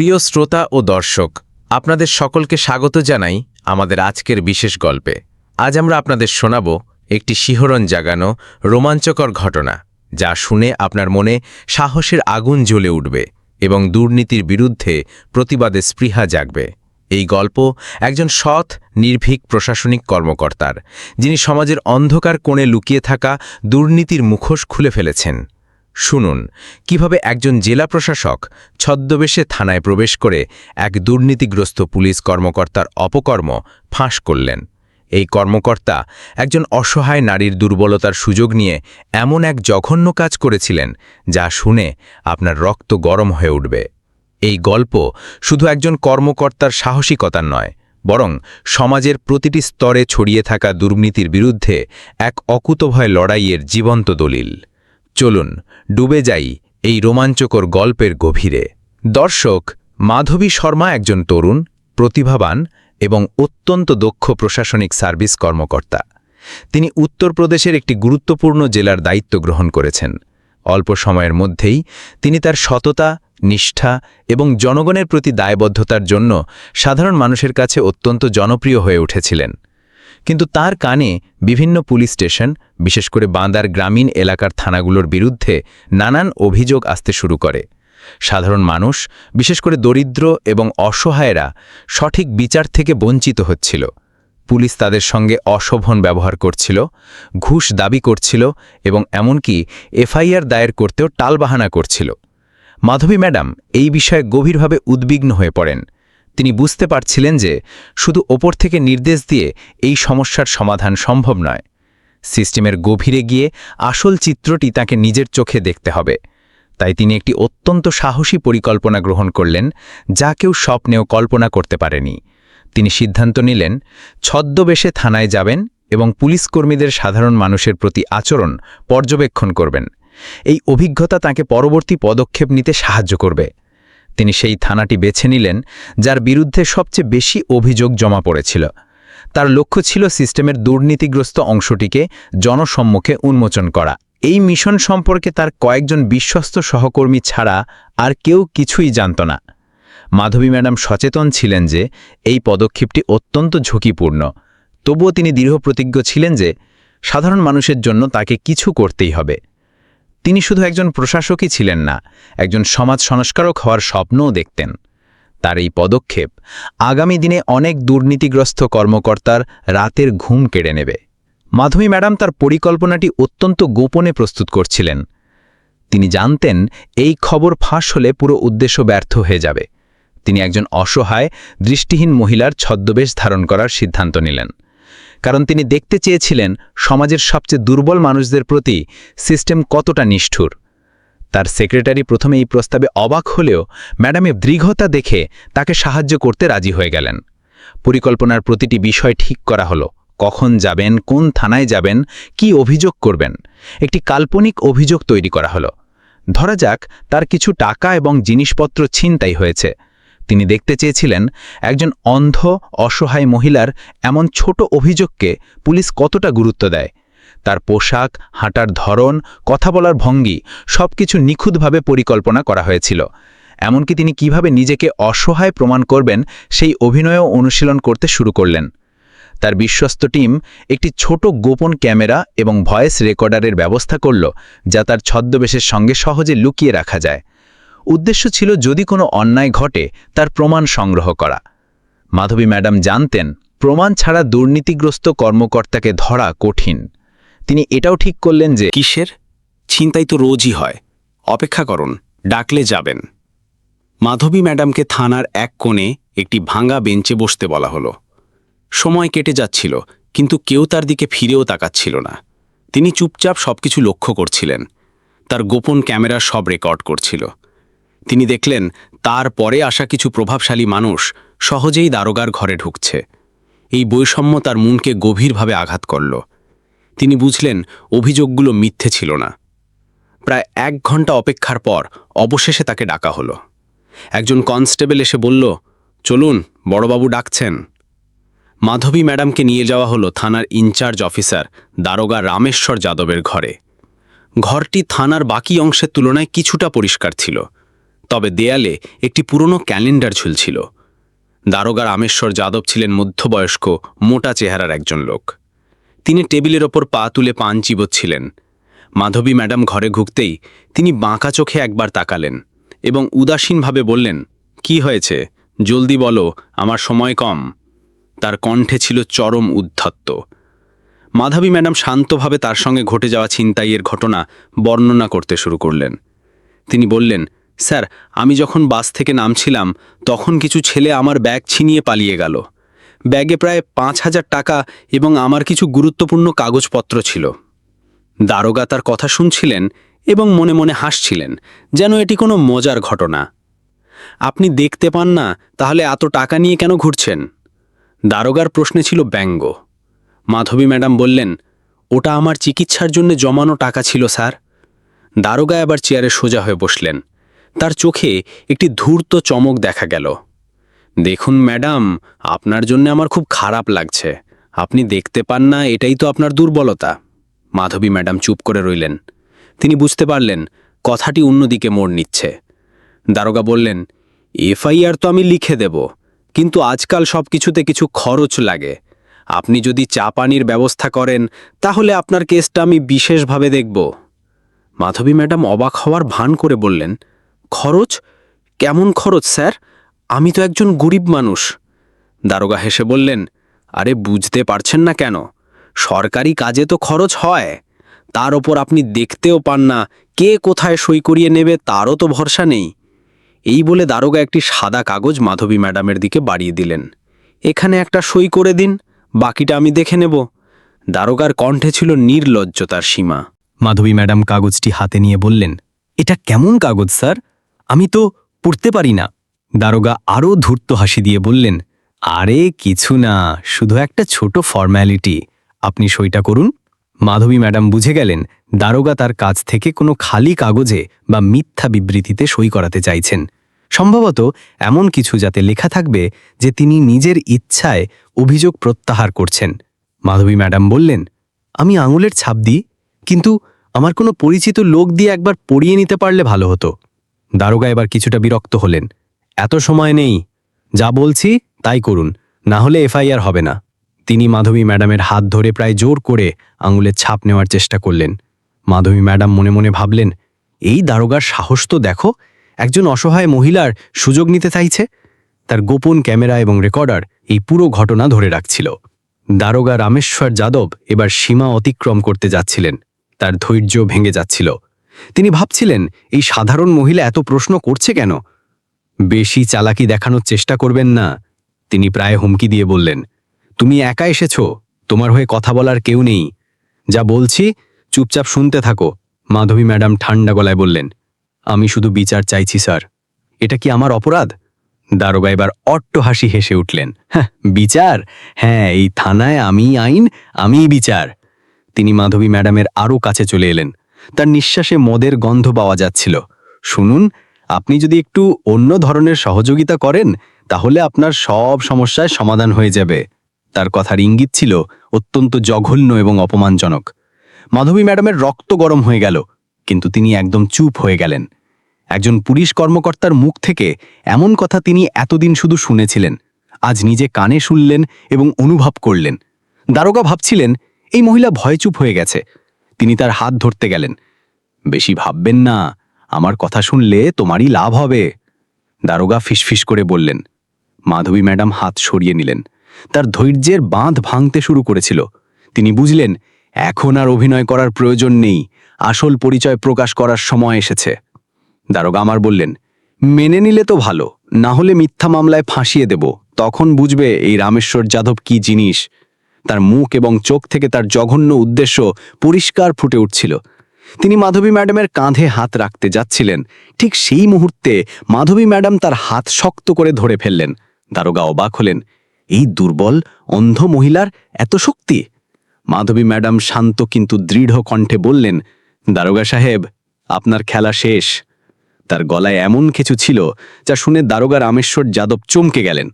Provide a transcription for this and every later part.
প্রিয় শ্রোতা ও দর্শক, আপনাদের সকলকে স্বাগত জানাই আমাদের আজকের বিশেষ গল্পে। আজ আমরা আপনাদের শোনাব একটি শিহরণ জাগানো রোমাঞ্চকর ঘটনা, যা শুনে আপনার মনে সাহসের আগুন জ্বলে উঠবে এবং দুর্নীতির বিরুদ্ধে প্রতিবাদে স্পৃহা জাগবে। এই গল্প একজন সৎ, নির্ভীক প্রশাসনিক কর্মকর্তার, যিনি সমাজের অন্ধকার কোণে লুকিয়ে থাকা দুর্নীতির মুখোশ খুলে ফেলেছেন। শুনুন, কীভাবে একজন জেলা প্রশাসক ছদ্মবেশে থানায় প্রবেশ করে এক দুর্নীতিগ্রস্ত পুলিশ কর্মকর্তার অপকর্ম ফাঁস করলেন? এই কর্মকর্তা একজন অসহায় নারীর দুর্বলতার সুযোগ নিয়ে এমন এক জঘন্য কাজ করেছিলেন, যা শুনে আপনার রক্ত গরম হয়ে উঠবে। এই গল্প শুধু একজন কর্মকর্তার সাহসিকতার নয়, বরং সমাজের প্রতিটি স্তরে ছড়িয়ে থাকা দুর্নীতির বিরুদ্ধে এক অকুতভয় লড়াইয়ের জীবন্ত দলিল। চলুন, ডুবে যাই এই রোমাঞ্চকর গল্পের গভীরে। দর্শক, মাধবী শর্মা একজন তরুণ, প্রতিভাবান এবং অত্যন্ত দক্ষ প্রশাসনিক সার্ভিস কর্মকর্তা। তিনি উত্তরপ্রদেশের একটি গুরুত্বপূর্ণ জেলার দায়িত্ব গ্রহণ করেছেন। অল্প সময়ের মধ্যেই তিনি তার সততা, নিষ্ঠা এবং জনগণের প্রতি দায়বদ্ধতার জন্য সাধারণ মানুষের কাছে অত্যন্ত জনপ্রিয় হয়ে উঠেছিলেন। কিন্তু তার কানে বিভিন্ন পুলিশ স্টেশন, বিশেষ করে বাঁদার গ্রামীণ এলাকার থানাগুলোর বিরুদ্ধে নানান অভিযোগ আসতে শুরু করে। সাধারণ মানুষ, বিশেষ করে দরিদ্র এবং অসহায়েরা, সঠিক বিচার থেকে বঞ্চিত হচ্ছিল। পুলিশ তাদের সঙ্গে অশোভন ব্যবহার করছিল, ঘুষ দাবি করছিল এবং এমনকি এফআইআর দায়ের করতেও টালবাহানা করছিল। মাধবী ম্যাডাম এই বিষয়ে গভীরভাবে উদ্বিগ্ন হয়ে পড়েন। তিনি বুঝতে পারছিলেন যে শুধু ওপর থেকে নির্দেশ দিয়ে এই সমস্যার সমাধান সম্ভব নয়। সিস্টেমের গভীরে গিয়ে আসল চিত্রটি তাকে নিজের চোখে দেখতে হবে। তাই তিনি একটি অত্যন্ত সাহসী পরিকল্পনা গ্রহণ করলেন, যা কেউ স্বপ্নেও কল্পনা করতে পারেনি। তিনি সিদ্ধান্ত নিলেন, ছদ্মবেশে থানায় যাবেন এবং পুলিশ কর্মীদের সাধারণ মানুষের প্রতি আচরণ পর্যবেক্ষণ করবেন। এই অভিজ্ঞতা তাকে পরবর্তী পদক্ষেপ নিতে সাহায্য করবে। তিনি সেই থানাটি বেছে নিলেন, যার বিরুদ্ধে সবচেয়ে বেশি অভিযোগ জমা পড়েছিল। তার লক্ষ্য ছিল সিস্টেমের দুর্নীতিগ্রস্ত অংশটিকে জনসম্মুখে উন্মোচন করা। এই মিশন সম্পর্কে তার কয়েকজন বিশ্বস্ত সহকর্মী ছাড়া আর কেউ কিছুই জানত না। মাধবী ম্যাডাম সচেতন ছিলেন যে এই পদক্ষেপটি অত্যন্ত ঝুঁকিপূর্ণ। তবুও তিনি দৃঢ়প্রতিজ্ঞ ছিলেন যে সাধারণ মানুষের জন্য তাকে কিছু করতেই হবে। তিনি শুধু একজন প্রশাসকই ছিলেন না, একজন সমাজ সংস্কারক হওয়ার স্বপ্নও দেখতেন। তার এই পদক্ষেপ আগামী দিনে অনেক দুর্নীতিগ্রস্ত কর্মকর্তার রাতের ঘুম কেড়ে নেবে। মাধবী ম্যাডাম তার পরিকল্পনাটি অত্যন্ত গোপনে প্রস্তুত করছিলেন। তিনি জানতেন এই খবর ফাঁস হলে পুরো উদ্দেশ্য ব্যর্থ হয়ে যাবে। তিনি একজন অসহায়, দৃষ্টিহীন মহিলার ছদ্মবেশ ধারণ করার সিদ্ধান্ত নিলেন। কারণ তিনি দেখতে চেয়েছিলেন সমাজের সবচেয়ে দুর্বল মানুষদের প্রতি সিস্টেম কতটা নিষ্ঠুর। তার সেক্রেটারি প্রথমে এই প্রস্তাবে অবাক হলেও ম্যাডামে দৃঢ়তা দেখে তাকে সাহায্য করতে রাজি হয়ে গেলেন। পরিকল্পনার প্রতিটি বিষয় ঠিক করা হলো। কখন যাবেন, কোন থানায় যাবেন, কি অভিযোগ করবেন, একটি কাল্পনিক অভিযোগ তৈরি করা হলো। ধরা যাক, তার কিছু টাকা এবং জিনিসপত্র ছিনতাই হয়েছে। তিনি দেখতে চেয়েছিলেন একজন অন্ধ, অসহায় মহিলার এমন ছোট অভিযোগকে পুলিশ কতটা গুরুত্ব দেয়। তার পোশাক, হাঁটার ধরন, কথা বলার ভঙ্গি সবকিছু নিখুঁতভাবে পরিকল্পনা করা হয়েছিল। এমনকি তিনি কীভাবে নিজেকে অসহায় প্রমাণ করবেন সেই অভিনয়ও অনুশীলন করতে শুরু করলেন। তার বিশ্বস্ত টিম একটি ছোট গোপন ক্যামেরা এবং ভয়েস রেকর্ডারের ব্যবস্থা করল, যা তার ছদ্মবেশের সঙ্গে সহজে লুকিয়ে রাখা যায়। উদ্দেশ্য ছিল যদি কোনো অন্যায় ঘটে, তার প্রমাণ সংগ্রহ করা। মাধবী ম্যাডাম জানতেন, প্রমাণ ছাড়া দুর্নীতিগ্রস্ত কর্মকর্তাকে ধরা কঠিন। তিনি এটাও ঠিক করলেন যে, কিসের? ছিনতাই তো রোজই হয়। অপেক্ষা করুন, ডাকলে যাবেন। মাধবী ম্যাডামকে থানার এক কোণে একটি ভাঙা বেঞ্চে বসতে বলা হলো। সময় কেটে যাচ্ছিল, কিন্তু কেউ তার দিকে ফিরেও তাকাচ্ছিল না। তিনি চুপচাপ সবকিছু লক্ষ্য করছিলেন। তার গোপন ক্যামেরা সব রেকর্ড করছিল। তিনি দেখলেন, তার পরে আসা কিছু প্রভাবশালী মানুষ সহজেই দারোগার ঘরে ঢুকছে। এই বৈষম্য তার মনকে গভীরভাবে আঘাত করল। তিনি বুঝলেন, অভিযোগগুলো মিথ্যে ছিল না। প্রায় এক ঘণ্টা অপেক্ষার পর অবশেষে তাকে ডাকা হলো। একজন কনস্টেবল এসে বলল, চলুন, বড়বাবু ডাকছেন। মাধবী ম্যাডামকে নিয়ে যাওয়া হলো থানার ইনচার্জ অফিসার দারোগা রামেশ্বর যাদবের ঘরে। ঘরটি থানার বাকি অংশের তুলনায় কিছুটা পরিষ্কার ছিল। তবে দেয়ালে একটি পুরনো ক্যালেন্ডার ঝুলছিল। দারোগা রামেশ্বর যাদব ছিলেন মধ্যবয়স্ক, মোটা চেহারার একজন লোক। তিনি টেবিলের ওপর পা তুলে পান চিবোচ্ছিলেন মাধবী ম্যাডাম ঘরে ঢুকতেই তিনি বাঁকা চোখে একবার তাকালেন এবং উদাসীনভাবে বললেন, কি হয়েছে? জলদি বলো, আমার সময় কম। তার কণ্ঠে ছিল চরম উদ্ধত্ত। মাধবী ম্যাডাম শান্তভাবে তার সঙ্গে ঘটে যাওয়া ছিনতাইয়ের ঘটনা বর্ণনা করতে শুরু করলেন। তিনি বললেন স্যার, আমি যখন বাস থেকে নামছিলাম, তখন কিছু ছেলে আমার ব্যাগ ছিনিয়ে পালিয়ে গেল। ব্যাগে প্রায় পাঁচ হাজার টাকা এবং আমার কিছু গুরুত্বপূর্ণ কাগজপত্র ছিল। দারোগা তার কথা শুনছিলেন এবং মনে মনে হাসছিলেন, যেন এটি কোনো মজার ঘটনা। আপনি দেখতে পান না, তাহলে এত টাকা নিয়ে কেন ঘুরছেন? দারোগার প্রশ্নে ছিল ব্যঙ্গ। মাধবী ম্যাডাম বললেন, ওটা আমার চিকিৎসার জন্য জমানো টাকা ছিল, স্যার। দারোগা আবার চেয়ারে সোজা হয়ে বসলেন। তার চোখে একটি ধূর্ত চমক দেখা গেল। দেখুন, ম্যাডাম, আপনার জন্য আমার খুব খারাপ লাগছে। আপনি দেখতে পান না, এটাই তো আপনার দুর্বলতা। মাধবী ম্যাডাম চুপ করে রইলেন। তিনি বুঝতে পারলেন, কথাটি অন্যদিকে মোড় নিচ্ছে। দারোগা বললেন, এফআইআর তো আমি লিখে দেব, কিন্তু আজকাল সব কিছুতে কিছু খরচ লাগে। আপনি যদি চা পানির ব্যবস্থা করেন, তাহলে আপনার কেসটা আমি বিশেষভাবে দেখব। মাধবী ম্যাডাম অবাক হওয়ার ভান করে বললেন খরচ? কেমন খরচ, স্যার? আমি তো একজন গরিব মানুষ। দারোগা হেসে বললেন, আরে, বুঝতে পারছেন না কেন? সরকারি কাজে তো খরচ হয়। তার ওপর আপনি দেখতেও পান না, কে কোথায় সই করিয়ে নেবে তারও তো ভরসা নেই। এই বলে দারোগা একটি সাদা কাগজ মাধবী ম্যাডামের দিকে বাড়িয়ে দিলেন। এখানে একটা সই করে দিন, বাকিটা আমি দেখে নেব। দারোগার কণ্ঠে ছিল নির্লজ্জতার সীমা। মাধবী ম্যাডাম কাগজটি হাতে নিয়ে বললেন, এটা কেমন কাগজ, স্যার? আমি তো পড়তে পারি না। দারোগা আরও ধূর্ত হাসি দিয়ে বললেন, আরে কিছু না, শুধু একটা ছোট ফর্ম্যালিটি আপনি সইটা করুন। মাধবী ম্যাডাম বুঝে গেলেন, দারোগা তার কাছ থেকে কোনো খালি কাগজে বা মিথ্যা বিবৃতিতে সই করাতে চাইছেন। সম্ভবত এমন কিছু যাতে লেখা থাকবে যে তিনি নিজের ইচ্ছায় অভিযোগ প্রত্যাহার করছেন। মাধবী ম্যাডাম বললেন, আমি আঙুলের ছাপ দিই, কিন্তু আমার কোনো পরিচিত লোক দিয়ে একবার পড়িয়ে নিতে পারলে ভালো হতো। দারোগা এবার কিছুটা বিরক্ত হলেন। এত সময় নেই। যা বলছি তাই করুন, না হলে এফআইআর হবে না। তিনি মাধবী ম্যাডামের হাত ধরে প্রায় জোর করে আঙুলের ছাপ নেওয়ার চেষ্টা করলেন। মাধবী ম্যাডাম মনে মনে ভাবলেন, এই দারোগার সাহস তো দেখো, একজন অসহায় মহিলার সুযোগ নিতে চাইছে। তার গোপন ক্যামেরা এবং রেকর্ডার এই পুরো ঘটনা ধরে রাখছিল। দারোগা রামেশ্বর যাদব এবার সীমা অতিক্রম করতে যাচ্ছিলেন। তার ধৈর্য ভেঙে যাচ্ছিল। তিনি ভাবছিলেন, এই সাধারণ মহিলা এত প্রশ্ন করছে কেন? বেশি চালাকি দেখানোর চেষ্টা করবেন না, তিনি প্রায় হুমকি দিয়ে বললেন। তুমি একা এসেছ, তোমার হয়ে কথা বলার কেউ নেই। যা বলছি, চুপচাপ শুনতে থাকো, মাধবী ম্যাডাম ঠান্ডা গলায় বললেন। আমি শুধু বিচার চাইছি, স্যার। এটা কি আমার অপরাধ? দারোগা এবার অট্ট হাসি হেসে উঠলেন। হ্যাঁ বিচার? হ্যাঁ এই থানায় আমি আইন, আমিই বিচার। তিনি মাধবী ম্যাডামের আরও কাছে চলে এলেন। তার নিঃশ্বাসে মদের গন্ধ পাওয়া যাচ্ছিল। শুনুন, আপনি যদি একটু অন্য ধরনের সহযোগিতা করেন, তাহলে আপনার সব সমস্যায় সমাধান হয়ে যাবে। তার কথার ইঙ্গিত ছিল অত্যন্ত জঘন্য এবং অপমানজনক। মাধবী ম্যাডামের রক্ত গরম হয়ে গেল, কিন্তু তিনি একদম চুপ হয়ে গেলেন। একজন পুলিশ কর্মকর্তার মুখ থেকে এমন কথা তিনি এতদিন শুধু শুনেছিলেন, আজ নিজে কানে শুনলেন এবং অনুভব করলেন। দারোগা ভাবছিলেন, এই মহিলা ভয়চুপ হয়ে গেছে। তিনি তার হাত ধরতে গেলেন। বেশি ভাববেন না, আমার কথা শুনলে তোমারই লাভ হবে। দারোগা ফিসফিস করে বললেন। মাধবী ম্যাডাম হাত সরিয়ে নিলেন। তার ধৈর্যের বাঁধ ভাঙতে শুরু করেছিল। তিনি বুঝলেন, এখন আর অভিনয় করার প্রয়োজন নেই, আসল পরিচয় প্রকাশ করার সময় এসেছে। দারোগা আমার বললেন, মেনে নিলে তো ভালো, না হলে মিথ্যা মামলায় ফাঁসিয়ে দেব। তখন বুঝবে এই রামেশ্বর যাদব কি জিনিস। তার মুখ এবং চোখ থেকে তার জঘন্য উদ্দেশ্য পরিষ্কার ফুটে উঠছিল। তিনি মাধবী ম্যাডামের কাঁধে হাত রাখতে যাচ্ছিলেন। ঠিক সেই মুহূর্তে মাধবী ম্যাডাম তার হাত শক্ত করে ধরে ফেললেন। দারোগা অবাক হলেন, এই দুর্বল, অন্ধ মহিলার এত শক্তি? মাধবী ম্যাডাম শান্ত কিন্তু দৃঢ় কণ্ঠে বললেন, দারোগা সাহেব, আপনার খেলা শেষ। তার গলায় এমন কিছু ছিল যা শুনে দারোগা রামেশ্বর যাদব চমকে গেলেন।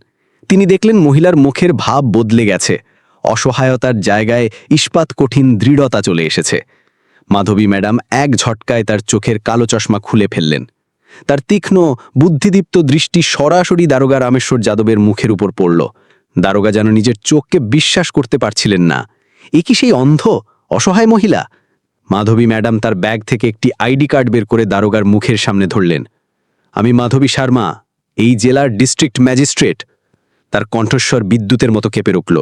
তিনি দেখলেন মহিলার মুখের ভাব বদলে গেছে। অসহায়তার জায়গায় ইস্পাত কঠিন দৃঢ়তা চলে এসেছে। মাধবী ম্যাডাম এক ঝটকায় তার চোখের কালো চশমা খুলে ফেললেন। তার তীক্ষ্ণ, বুদ্ধিদীপ্ত দৃষ্টি সরাসরি দারোগা রামেশ্বর যাদবের মুখের উপর পড়ল। দারোগা যেন নিজের চোখকে বিশ্বাস করতে পারছিলেন না। এ কি সেই অন্ধ, অসহায় মহিলা? মাধবী ম্যাডাম তার ব্যাগ থেকে একটি আইডি কার্ড বের করে দারোগার মুখের সামনে ধরলেন। আমি মাধবী শর্মা, এই জেলার ডিস্ট্রিক্ট ম্যাজিস্ট্রেট। তার কণ্ঠস্বর বিদ্যুতের মতো কেঁপে উঠল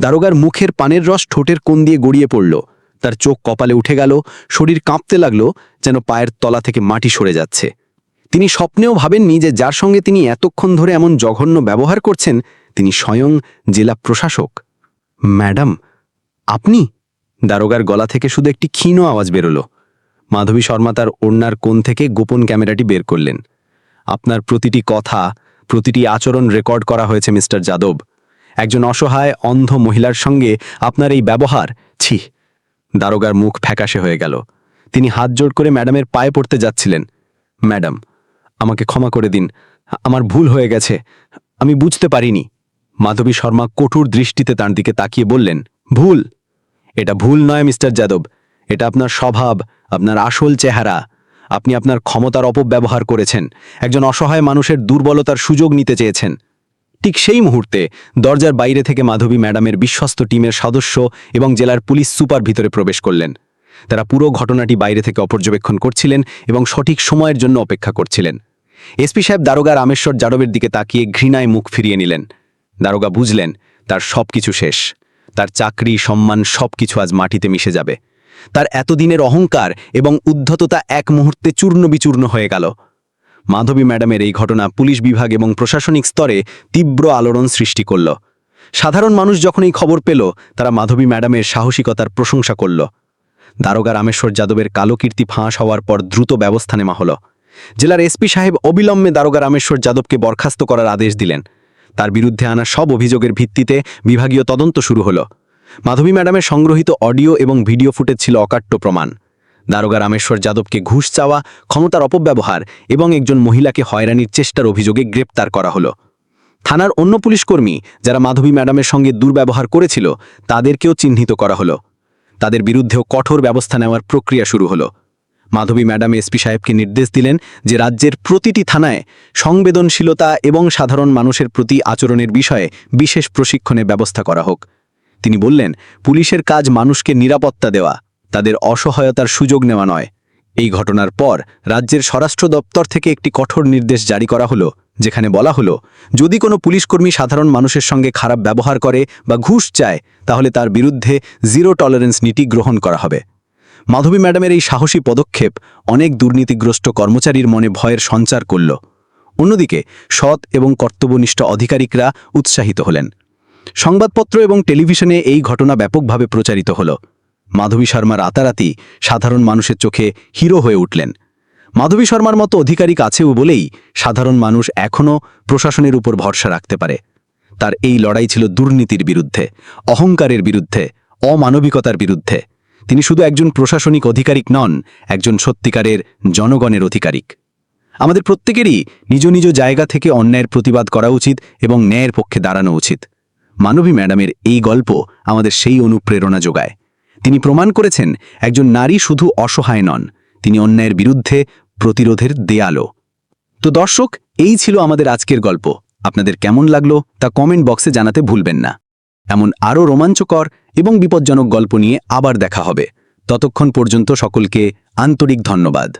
দারোগার মুখের পানের রস ঠোঁটের কোণ দিয়ে গড়িয়ে পড়ল। তার চোখ কপালে উঠে গেল, শরীর কাঁপতে লাগল যেন পায়ের তলা থেকে মাটি সরে যাচ্ছে। তিনি স্বপ্নেও ভাবেননি যে যার সঙ্গে তিনি এতক্ষণ ধরে এমন জঘন্য ব্যবহার করছেন, তিনি স্বয়ং জেলা প্রশাসক। ম্যাডাম, আপনি? দারোগার গলা থেকে শুধু একটি ক্ষীণ আওয়াজ বেরোল। মাধবী শর্মা তার ওড়নার কোণ থেকে গোপন ক্যামেরাটি বের করলেন। আপনার প্রতিটি কথা, প্রতিটি আচরণ রেকর্ড করা হয়েছে মিস্টার যাদব। একজন অসহায়, অন্ধ মহিলার সঙ্গে আপনার এই ব্যবহার, ছি। দারোগার মুখ ফ্যাকাশে হয়ে গেল। তিনি হাত জোড় করে ম্যাডামের পায়ে পড়তে যাচ্ছিলেন। ম্যাডাম, আমাকে ক্ষমা করে দিন। আমার ভুল হয়ে গেছে। আমি বুঝতে পারিনি। মাধবী শর্মা কঠোর দৃষ্টিতে তার দিকে তাকিয়ে বললেন, ভুল। এটা ভুল নয়, মিস্টার যাদব। এটা আপনার স্বভাব, আপনার আসল চেহারা। আপনি আপনার ক্ষমতার অপব্যবহার করেছেন। একজন অসহায় মানুষের দুর্বলতার সুযোগ নিতে চেয়েছেন। ঠিক সেই মুহূর্তে দরজার বাইরে থেকে মাধবী ম্যাডামের বিশ্বস্ত টিমের সদস্য এবং জেলার পুলিশ সুপার ভিতরে প্রবেশ করলেন। তারা পুরো ঘটনাটি বাইরে থেকে অপর্যবেক্ষণ করছিলেন এবং সঠিক সময়ের জন্য অপেক্ষা করছিলেন। এসপি সাহেব দারোগা রামেশ্বর যাদবের দিকে তাকিয়ে ঘৃণায় মুখ ফিরিয়ে নিলেন। দারোগা বুঝলেন, তার সবকিছু শেষ। তার চাকরি, সম্মান সবকিছু আজ মাটিতে মিশে যাবে। তার এতদিনের অহংকার এবং উদ্ধততা এক মুহূর্তে চূর্ণ বিচূর্ণ হয়ে গেল। মাধবী ম্যাডামের এই ঘটনা পুলিশ বিভাগ এবং প্রশাসনিক স্তরে তীব্র আলোড়ন সৃষ্টি করল। সাধারণ মানুষ যখন এই খবর পেল, তারা মাধবী ম্যাডামের সাহসিকতার প্রশংসা করল। দারোগা রামেশ্বর যাদবের কালো কীর্তি ফাঁস হওয়ার পর দ্রুত ব্যবস্থা নেওয়া হল। জেলার এসপি সাহেব অবিলম্বে দারোগা রামেশ্বর যাদবকে বরখাস্ত করার আদেশ দিলেন। তার বিরুদ্ধে আনা সব অভিযোগের ভিত্তিতে বিভাগীয় তদন্ত শুরু হলো। মাধবী ম্যাডামের সংগ্রহীত অডিও এবং ভিডিও ফুটেজ ছিল অকাট্য প্রমাণ। দারোগা রামেশ্বর যাদবকে ঘুষ চাওয়া ক্ষমতার অপব্যবহার এবং একজন মহিলাকে হয়রানির চেষ্টার অভিযোগে গ্রেপ্তার করা হলো। থানার অন্য পুলিশকর্মী যারা মাধবী ম্যাডামের সঙ্গে দুর্ব্যবহার করেছিল, তাদেরকেও চিহ্নিত করা হলো। তাদের বিরুদ্ধেও কঠোর ব্যবস্থা নেওয়ার প্রক্রিয়া শুরু হলো। মাধবী ম্যাডাম এসপি সাহেবকে নির্দেশ দিলেন যে রাজ্যের প্রতিটি থানায় সংবেদনশীলতা এবং সাধারণ মানুষের প্রতি আচরণের বিষয়ে বিশেষ প্রশিক্ষণের ব্যবস্থা করা হোক। তিনি বললেন, পুলিশের কাজ মানুষকে নিরাপত্তা দেওয়া। তাদের অসহায়তার সুযোগ নেওয়া নয়। এই ঘটনার পর রাজ্যের স্বরাষ্ট্র দপ্তর থেকে একটি কঠোর নির্দেশ জারি করা হলো, যেখানে বলা হলো, যদি কোনো পুলিশকর্মী সাধারণ মানুষের সঙ্গে খারাপ ব্যবহার করে বা ঘুষ চায়, তাহলে তার বিরুদ্ধে জিরো টলারেন্স নীতি গ্রহণ করা হবে। মাধবী ম্যাডামের এই সাহসী পদক্ষেপ অনেক দুর্নীতিগ্রস্ত কর্মচারীর মনে ভয়ের সঞ্চার করল। অন্যদিকে, সৎ এবং কর্তব্যনিষ্ঠ আধিকারিকরা উৎসাহিত হলেন। সংবাদপত্র এবং টেলিভিশনে এই ঘটনা ব্যাপকভাবে প্রচারিত হল। মাধবী শর্মা রাতারাতি সাধারণ মানুষের চোখে হিরো হয়ে উঠলেন। মাধবী শর্মার মতো অধিকারিক আছেও বলেই সাধারণ মানুষ এখনও প্রশাসনের উপর ভরসা রাখতে পারে। তার এই লড়াই ছিল দুর্নীতির বিরুদ্ধে, অহংকারের বিরুদ্ধে, অমানবিকতার বিরুদ্ধে। তিনি শুধু একজন প্রশাসনিক অধিকারিক নন, একজন সত্যিকারের জনগণের অধিকারিক। আমাদের প্রত্যেকেরই নিজ নিজ জায়গা থেকে অন্যায়ের প্রতিবাদ করা উচিত এবং ন্যায়ের পক্ষে দাঁড়ানো উচিত। মানবী ম্যাডামের এই গল্প আমাদের সেই অনুপ্রেরণা যোগায়। তিনি প্রমাণ করেছেন একজন নারী শুধু অসহায় নন, তিনি অন্যায়ের বিরুদ্ধে প্রতিরোধের দেয়ালও। তো দর্শক, এই ছিল আমাদের আজকের গল্প। আপনাদের কেমন লাগল তা কমেন্ট বক্সে জানাতে ভুলবেন না। এমন আরও রোমাঞ্চকর এবং বিপজ্জনক গল্প নিয়ে আবার দেখা হবে। ততক্ষণ পর্যন্ত সকলকে আন্তরিক ধন্যবাদ।